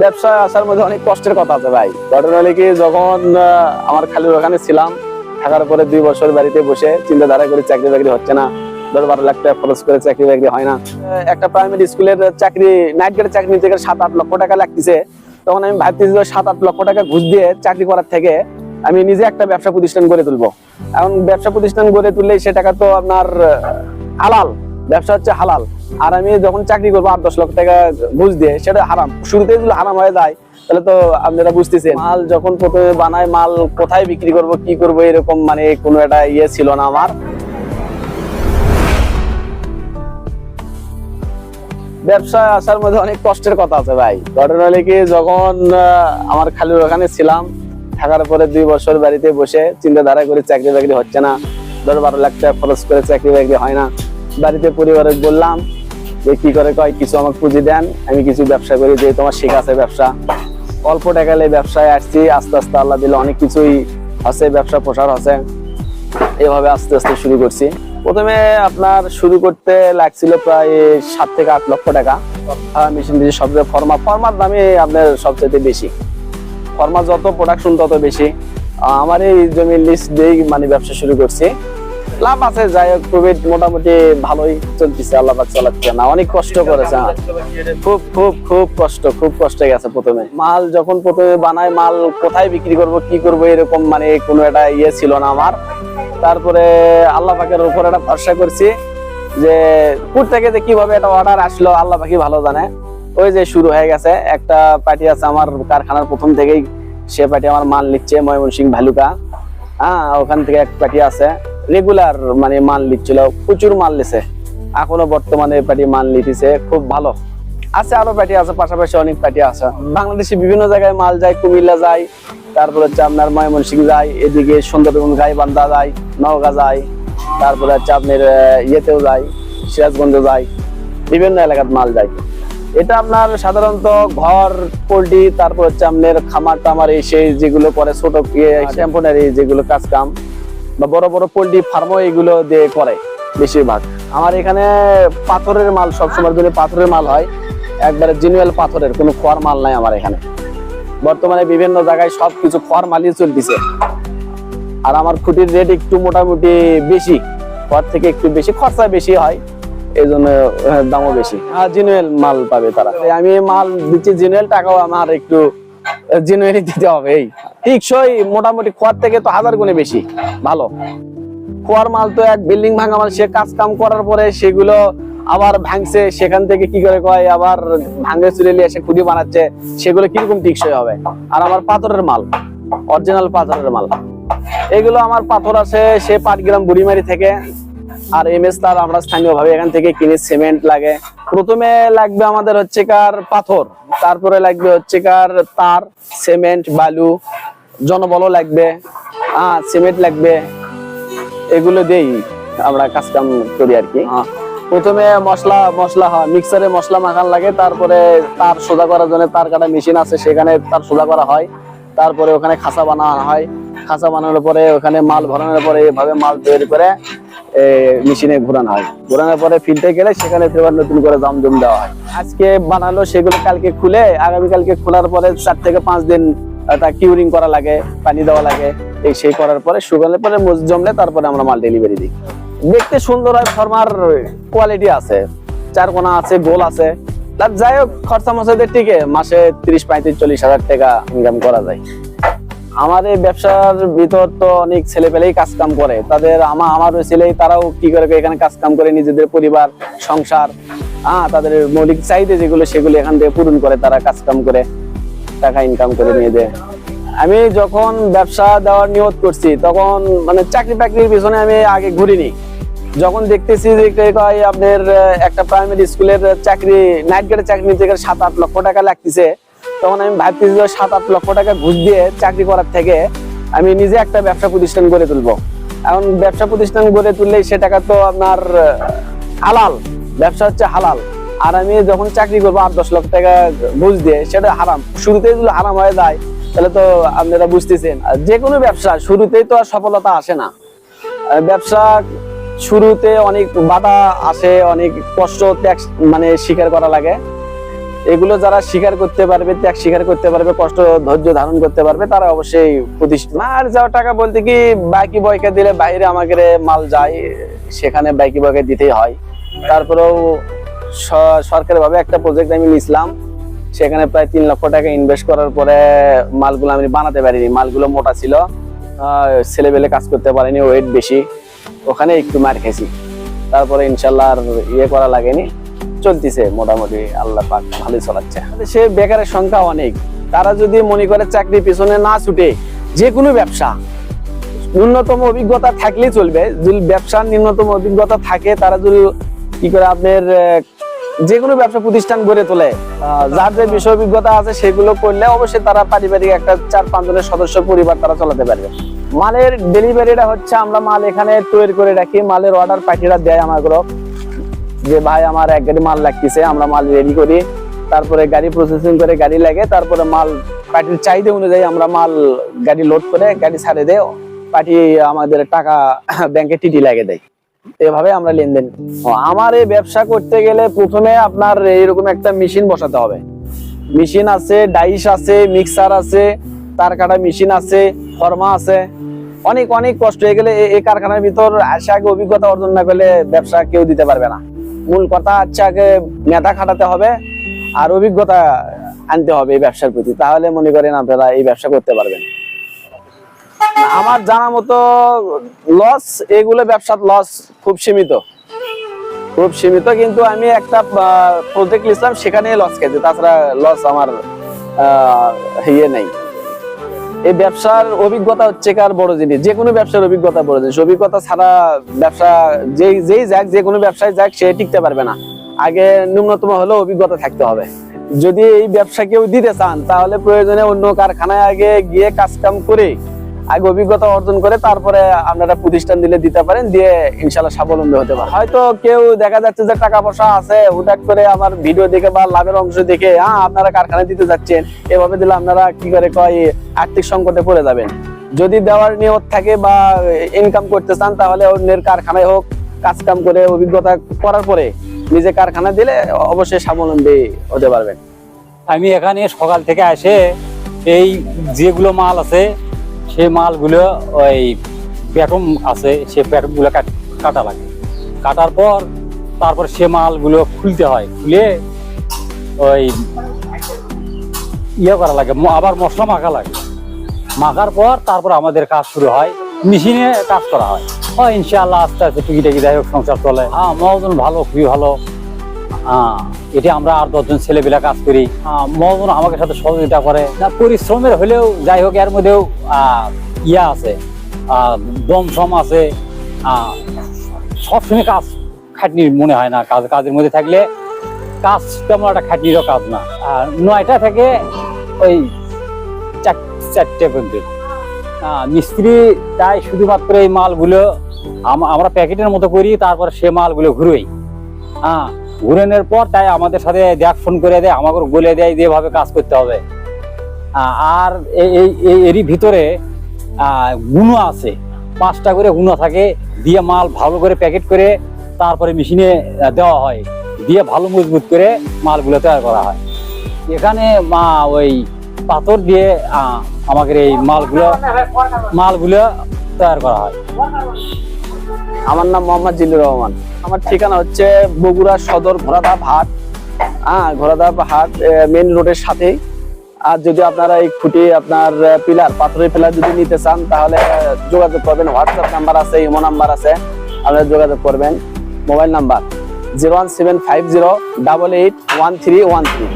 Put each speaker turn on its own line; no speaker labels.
ব্যবসায় আসার মধ্যে অনেক কষ্টের কথা আছে ভাই। ঘটনা হলে কি যখন আমার খালুর ওখানে ছিলাম থাকার পরে দুই বছর বাড়িতে বসে চিন্তাধারা করে চাকরি বাকরি হচ্ছে না দশ বারো লাখ টাকা খরচ করে চাকরি বাকরি হয় না। একটা প্রাইমারি স্কুলের চাকরি নাইট গেটের চাকরি নিতে গেলে সাত আট লক্ষ টাকা লাগতেছে। তখন আমি ভাবতেছি যে সাত আট লক্ষ টাকা ঘুষ দিয়ে চাকরি করার থেকে আমি নিজে একটা ব্যবসা প্রতিষ্ঠান গড়ে তুলবো। এখন ব্যবসা প্রতিষ্ঠান গড়ে তুললে সে টাকা তো আপনার আহ, হালাল। ব্যবসা হচ্ছে হালাল। আর আমি যখন চাকরি করব আট দশ লক্ষ টাকা ঘুষ দিয়ে, সেটা হারাম। শুরুতে যদি হারাম হয়ে যায়, তাহলে তো আপনারা বুঝতেছেন। মাল যখন প্রথমে বানায় মাল কোথায় বিক্রি করব, কি করব, এরকম মানে কোনো একটা ইয়ে ছিল না আমার। ব্যবসায় আসার মধ্যে অনেক কষ্টের কথা আছে ভাই। ঘটনা হলে কি, যখন আমার খালুর ওখানে ছিলাম, থাকার পরে দুই বছর বাড়িতে বসে চিন্তাধারা করে চাকরি বাকরি হচ্ছে না। দশ বারো লাখ টাকা খরচ করে চাকরি বাকরি হয় না। বাড়িতে পরিবারে বললাম যে কি করে কয়, কিছু আমাকে পুঁজি দেন, আমি কিছু ব্যবসা করি, যে তোমার শেখা আছে ব্যবসা। অল্প টাকালে ব্যবসায় আসছি, আস্তে আস্তে আল্লাহ দিলে অনেক কিছুই আছে, ব্যবসা প্রসার আছে। এভাবে আস্তে আস্তে শুরু করছি। প্রথমে আপনার শুরু করতে লাগছিল প্রায় সাত থেকে আট লক্ষ টাকা। মেশিন দিয়ে সবচেয়ে ফর্মা ফর্মার দামে আপনার সবচেয়ে বেশি। ফর্মা যত প্রোডাকশন তত বেশি। আমার এই জমির লিস্ট দিয়েই মানে ব্যবসা শুরু করছি। লাভ আছে যাই হোক প্রফিট মোটামুটি ভালোই চলতেছে, আল্লাহ পাক চালাচ্ছে না। অনেক কষ্ট করেছে হ্যাঁ। খুব খুব খুব কষ্ট খুব কষ্ট গেছে প্রথমে। মাল যখন প্রথমে বানায়, মাল কোথায় বিক্রি করব, কি করব, এরকম মানে কোনো একটা ইয়ে ছিল না আমার। তারপরে আল্লাহ পাকের উপর একটা ভরসা করছি যে, কোথ থেকে যে কীভাবে একটা অর্ডার আসলো, আল্লাহ পাখি ভালো জানে। ওই যে শুরু হয়ে গেছে, একটা পার্টি আছে আমার কারখানার প্রথম থেকেই। সে পার্টি আমার মাল নিচ্ছে ময়মনসিং ভালুকা। হ্যাঁ ওখান থেকে এক পার্টি আছে। রেগুলার মানে মাল নিচ্ছিল প্রচুর মাল নিছে। এখনও বর্তমানে পার্টি মাল নিতেছে খুব ভালো। আছে আরও পার্টি আছে পাশাপাশি অনেক পার্টি আছে। বাংলাদেশে বিভিন্ন জায়গায় মাল যায় কুমিল্লা যায় তারপরে হচ্ছে আপনার ময়মনসিং যায় এদিকে সুন্দরবন গাইবান্ধা যায় নওগাঁ যায় তারপরে হচ্ছে আপনার ইয়েতেও যায় সিরাজগঞ্জ যায় বিভিন্ন এলাকার মাল যায়। এটা আপনার সাধারণত ঘর পোল্ট্রি তারপর হচ্ছে আপনার খামার টামার এই সেই যেগুলো করে ছোট টেম্পোনারি যেগুলো কাজ কাম বা বড় বড় পোল্ট্রি ফার্মও এগুলো দিয়ে করে বেশিরভাগ। আমার এখানে পাথরের মাল সবসময় জন্য পাথরের মাল হয়, একবারে জিনুয়াল পাথরের, কোনো খোয়ার মাল নাই আমার এখানে। বর্তমানে বিভিন্ন জায়গায় সব কিছু খোয়ার মালই চলতেছে। আর আমার খুঁটির রেট একটু মোটামুটি বেশি, খড় থেকে একটু বেশি, খরচা বেশি হয় এই জন্য দামও বেশি। আর জিনুয়েল মাল পাবে তারা। আমি মাল দিচ্ছি জিনুয়েল টাকাও আমার একটু জিনুয়েলি দিতে হবে, এই। মোটামুটি খড় থেকে তো হাজার গুণে বেশি, ভালো। খোয়ার মাল তো এক বিল্ডিং ভাঙা মাল, সে কাজ কাম করার পরে সেগুলো আবার ভাঙছে, সেখান থেকে কি করে কয়, আবার ভাঙে চুরে নিয়ে এসে বানাচ্ছে, সেগুলো কীরকম টিকসই হবে? আর আমার পাথরের মাল অরিজিনাল পাথরের মাল। এগুলো আমার পাথর আছে, সে পাটগ্রাম বুড়িমারি থেকে আর এম এস তার আমরা স্থানীয় ভাবে এখান থেকে কিনে সিমেন্ট লাগে। প্রথমে লাগবে আমাদের হচ্ছে কার পাথর তারপরে লাগবে হচ্ছে কার তার সিমেন্ট বালু জনবলও লাগবে হ্যাঁ সিমেন্ট লাগবে এগুলো দেই আমরা কাজ কাম করি আর কি। প্রথমে মশলা মশলা হয় মিক্সারে মশলা মাখান লাগে তারপরে তার সোজা করার জন্য তার কাটা মেশিন আছে সেখানে তার সোজা করা হয় তারপরে ওখানে খাসা বানানো হয়। খাসা বানানোর পরে ওখানে মাল ভরানোর পরে এভাবে মাল তৈরি করে মেশিনে ঘোরানো হয়। ঘোরানোর পরে ফিল্টে গেলে সেখানে ফের নতুন করে দাম জম দেওয়া হয়। আজকে বানালো, সেগুলো কালকে খুলে, আগামীকালকে খোলার পরে চার থেকে পাঁচ দিন তা কিউরিং করা লাগে, পানি দেওয়া লাগে। এই সেই করার পরে শুকানোর পরে জমলে তারপরে আমরা মাল ডেলিভারি দিই। দেখতে সুন্দর হয়, ফর্মার কোয়ালিটি আছে। চার কোনা আছে, গোল আছে। যাই হোক, খরচা মশাদের টিকে। মাসে তিরিশ, পঁয়ত্রিশ, চল্লিশ হাজার টাকা ইনকাম করা যায়। এই ব্যবসার ভিতর তো অনেক ছেলে পেলেই কাজ কাম করে। তাদের আমার আমার ছেলেই তারাও কি করে এখানে কাজ কাম করে নিজেদের পরিবার, সংসার হ্যাঁ তাদের মৌলিক চাহিদা যেগুলো সেগুলো এখান থেকে পূরণ করে, তারা কাজ কাম করে, টাকা ইনকাম করে নিয়ে দেয় আমি যখন ব্যবসা দেওয়ার নিয়ত করছি, তখন মানে চাকরি বাকরির পিছনে আমি আগে ঘুরিনি। যখন দেখতেছি যে আপনার একটা প্রাইমারি স্কুলের চাকরি নাইট গেটের চাকরি নিতে গেলে সাত আট লক্ষ টাকা লাগতেছে তখন আমি ভাবতেছি যে সাত আট লক্ষ টাকা ঘুষ দিয়ে চাকরি করার থেকে আমি নিজে একটা ব্যবসা প্রতিষ্ঠান গড়ে তুলবো। এখন ব্যবসা প্রতিষ্ঠান গড়ে তুললেই সে টাকা তো আপনার হালাল। ব্যবসা হচ্ছে হালাল। আর আমি যখন চাকরি করব আট দশ লক্ষ টাকা ঘুষ দিয়ে, সেটা হারাম। শুরুতেই যদি হারাম হয়ে যায়, তাহলে তো আপনারা বুঝতেছেন। যে কোনো ব্যবসা, শুরুতেই তো আর সফলতা আসে না। ব্যবসা শুরুতে অনেক বাধা আসে, অনেক কষ্ট, ত্যাগ মানে স্বীকার করা লাগে। এগুলো যারা স্বীকার করতে পারবে, ত্যাগ স্বীকার করতে পারবে, কষ্ট, ধৈর্য ধারণ করতে পারবে, তারা অবশ্যই প্রতিষ্ঠিত। আর যাওয়া টাকা বলতে কি বাইকি বয়কে দিলে বাইরে আমাকে মাল যায়, সেখানে বাইকি বয়কে দিতেই হয়। তারপরেও সরকারি ভাবে একটা প্রজেক্ট আমি নিয়েছিলাম সেখানে প্রায় তিন লক্ষ টাকা ইনভেস্ট করার পরে মালগুলো আমি বানাতে পারিনি। মালগুলো মোটা ছিল ছেলেবেলে কাজ করতে পারিনি ওয়েট বেশি, ওখানে একটু মার খেয়েছি। তারপরে ইনশাল্লাহ আর ইয়ে করা লাগেনি। চলতিছে মোটামুটি, আল্লাহ পাক ভালোই চলাচ্ছে। সে বেকারের সংখ্যা অনেক। তারা যদি মনে করে চাকরি পিছনে না ছুটে যে কোনো ব্যবসা, ন্যূনতম অভিজ্ঞতা থাকলেই চলবে। যদি ব্যবসার ন্যূনতম অভিজ্ঞতা থাকে, তারা যদি কি করে আপনার যে কোনো ব্যবসা প্রতিষ্ঠান গড়ে তোলে যার যে বিষয় অভিজ্ঞতা আছে সেগুলো করলে অবশ্যই তারা পারিবারিক একটা চার পাঁচ জনের সদস্য পরিবার তারা চালাতে পারবে। মালের ডেলিভারিটা হচ্ছে আমরা মাল এখানে তৈরি করে রাখি, মালের অর্ডার পার্টিরা দেয় আমাগুলো যে ভাই, আমার এক গাড়ি মাল লাগতেছে, আমরা মাল রেডি করি। তারপরে গাড়ি প্রসেসিং করে গাড়ি লাগে, তারপরে মাল পার্টির চাহিদা অনুযায়ী আমরা মাল গাড়ি লোড করে গাড়ি ছাড়ে দেয় পার্টি আমাদের টাকা ব্যাংকে টিটি লাগে দেয়। এভাবে আমরা লেনদেন আমার এই ব্যবসা করতে গেলে প্রথমে আপনার এইরকম একটা মেশিন বসাতে হবে। মেশিন আছে ডাইস আছে মিক্সার আছে তার কাটা মেশিন আছে ফর্মা আছে। অনেক অনেক কষ্ট হয়ে গেলে এই- কারখানার ভিতর আগে অভিজ্ঞতা অর্জন না করলে ব্যবসা কেউ দিতে পারবে না। মূল কথা হচ্ছে আগে মেধা খাটাতে হবে আর অভিজ্ঞতা আনতে হবে এই ব্যবসার প্রতি। তাহলে মনে করেন আপনারা এই ব্যবসা করতে পারবেন। আমার জানা মতো লস এগুলো ব্যবসার লস খুব সীমিত। খুব সীমিত কিন্তু আমি একটা প্রজেক্ট নিয়েছিলাম সেখানে লস খেয়েছি। তাছাড়া লস আমার ইয়ে নেই। এই ব্যবসার অভিজ্ঞতা হচ্ছে কার বড় জিনিস? যে কোনো ব্যবসার অভিজ্ঞতা বড় জিনিস। অভিজ্ঞতা ছাড়া ব্যবসা যেই যেই যাক, যে কোনো ব্যবসায় যাক, সে টিকতে পারবে না। আগে ন্যূনতম হলেও অভিজ্ঞতা থাকতে হবে। যদি এই ব্যবসা কেউ দিতে চান, তাহলে প্রয়োজনে অন্য কারখানায় আগে গিয়ে কাজ কাম করে আগে অভিজ্ঞতা অর্জন করে তারপরে আপনারা প্রতিষ্ঠান দিলে দিতে পারেন, দিয়ে ইনশাল্লাহ স্বাবলম্বী হতে পারে হয়তো কেউ দেখা যাচ্ছে যে টাকা পয়সা আছে হুটাক করে আমার ভিডিও দেখে বা লাভের অংশ দেখে হ্যাঁ আপনারা কারখানায় দিতে যাচ্ছেন, এভাবে দিলে আপনারা কি করে কয়, আর্থিক সংকটে পড়ে যাবেন। যদি দেওয়ার নিয়ত থাকে বা ইনকাম করতে চান, তাহলে অন্যের কারখানায় হোক কাজ কাম করে অভিজ্ঞতা করার পরে নিজে কারখানা দিলে অবশ্যই স্বাবলম্বী হতে পারবেন।
আমি এখানে সকাল থেকে আসে এই যেগুলো মাল আছে সেই মালগুলো ওই প্যাটম আছে, সে প্যাটমগুলো কাটা লাগে। কাটার পর তারপর সে মালগুলো খুলতে হয়। খুলে ওই ইয়ে করা লাগে আবার মশলা মাখা লাগে। মাখার পর তারপর আমাদের কাজ শুরু হয়, মেশিনে কাজ করা হয়। ও ইনশাআল্লাহ আস্তে আস্তে টুকি টাকি যাই হোক সংসার চলে। হ্যাঁ মহাজন ভালো, খুবই ভালো। এটি আমরা আর দশজন ছেলেবেলা কাজ করি। মহাজন আমাকে সাথে সহযোগিতা করে। না, পরিশ্রমের হলেও যাই হোক, এর মধ্যেও ইয়া আছে দম সম আছে। সবসময় কাজ খাটনির মনে হয় না, কাজ কাজের মধ্যে থাকলে কাজ তেমন একটা খাটনিরও কাজ না। আর নয়টা থেকে ওই চার- চারটে পর্যন্ত। মিস্ত্রি তাই শুধুমাত্র এই মালগুলো আমরা প্যাকেটের মতো করি, তারপর সে মালগুলো ঘুরোই। হ্যাঁ ঘুরানোর পর তাই আমাদের সাথে দেখ ফোন করে দেয়, আমাকে বলে দেয় যেভাবে কাজ করতে হবে। আর এই এরই ভিতরে গুণো আছে। পাঁচটা করে গুণো থাকে, দিয়ে মাল ভালো করে প্যাকেট করে তারপরে মেশিনে দেওয়া হয়। দিয়ে ভালো মজবুত করে মালগুলো তৈরি করা হয়। এখানে মা, ওই পাথর দিয়ে আমাদের এই মালগুলো মালগুলো তৈরি করা হয়।
আমার নাম মোহাম্মদ জিল্লুর রহমান। আমার ঠিকানা হচ্ছে বগুড়া সদর ঘোড়াধাপ হাট। হ্যাঁ ঘোড়াধাপ হাট মেন রোডের সাথেই। আর যদি আপনারা এই খুঁটি, আপনার পিলার, পাথরের পিলার যদি নিতে চান, তাহলে যোগাযোগ করবেন। হোয়াটসঅ্যাপ নাম্বার আছে, ইমো নাম্বার আছে, আপনারা যোগাযোগ করবেন। Mobile number zero one seven five zero double eight one three one three.